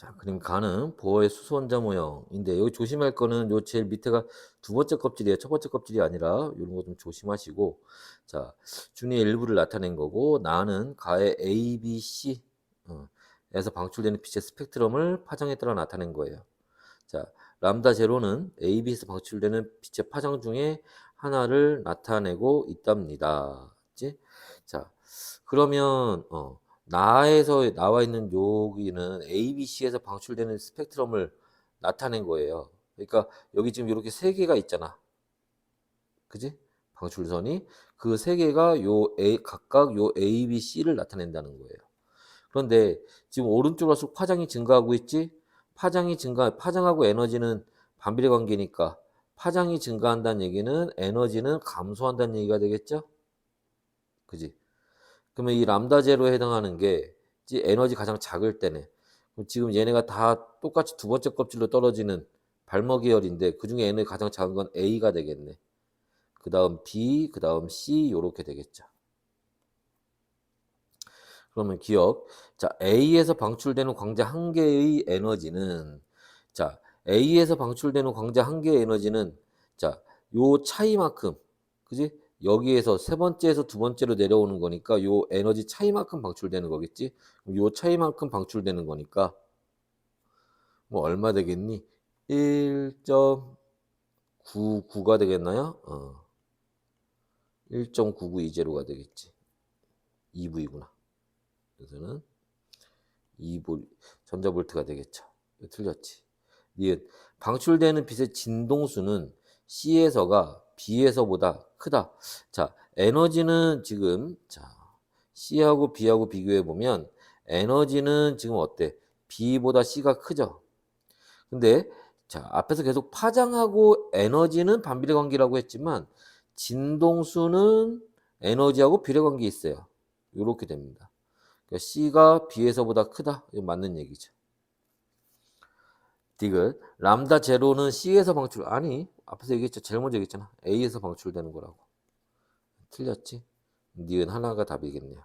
자, 그림 가는 보어의 수소 원자 모형인데 여기 조심할 거는 요 제일 밑에가 두 번째 껍질이에요. 첫 번째 껍질이 아니라 이런 거 좀 조심하시고 자, 준의 일부를 나타낸 거고 나는 가의 A, B, C 어, 에서 방출되는 빛의 스펙트럼을 파장에 따라 나타낸 거예요. 자, 람다 제로는 A, B에서 방출되는 빛의 파장 중에 하나를 나타내고 있답니다. 자, 그러면 어, 나에서 나와 있는 여기는 A, B, C에서 방출되는 스펙트럼을 나타낸 거예요. 그러니까 여기 지금 이렇게 세 개가 있잖아. 그지? 방출선이 그 세 개가 요 A 각각 요 A, B, C를 나타낸다는 거예요. 그런데 지금 오른쪽으로 갈수록 파장이 증가하고 있지? 파장이 증가, 파장하고 에너지는 반비례 관계니까 파장이 증가한다는 얘기는 에너지는 감소한다는 얘기가 되겠죠? 그지? 그러면 이 람다 제로에 해당하는 게 에너지 가장 작을 때네. 지금 얘네가 다 똑같이 두 번째 껍질로 떨어지는 발머 계열인데 그 중에 에너지 가장 작은 건 A가 되겠네. 그 다음 B, 그 다음 C 요렇게 되겠죠. 그러면 기억. 자, A에서 방출되는 광자 한 개의 에너지는 자, A에서 방출되는 광자 한 개의 에너지는 자, 요 차이만큼 그지? 여기에서 세 번째에서 두 번째로 내려오는 거니까 요 에너지 차이만큼 방출되는 거겠지? 요 차이만큼 방출되는 거니까 뭐 얼마 되겠니? 1.99가 되겠나요? 어. 1.9920가 되겠지. 2V구나. 그래서는 2볼 전자볼트가 되겠죠. 틀렸지. 방출되는 빛의 진동수는 C에서가 B에서보다 크다. 자, 에너지는 지금 자, C하고 B하고 비교해 보면 에너지는 지금 어때? B보다 C가 크죠. 근데 자, 앞에서 계속 파장하고 에너지는 반비례 관계라고 했지만 진동수는 에너지하고 비례 관계 있어요. 이렇게 됩니다. 그러니까 C가 B에서보다 크다. 이거 맞는 얘기죠. 디귿 람다 제로는 C에서 방출 아니 앞에서 얘기했죠. 제일 먼저 얘기했잖아. A에서 방출되는 거라고. 틀렸지? 니은 하나가 답이겠네요.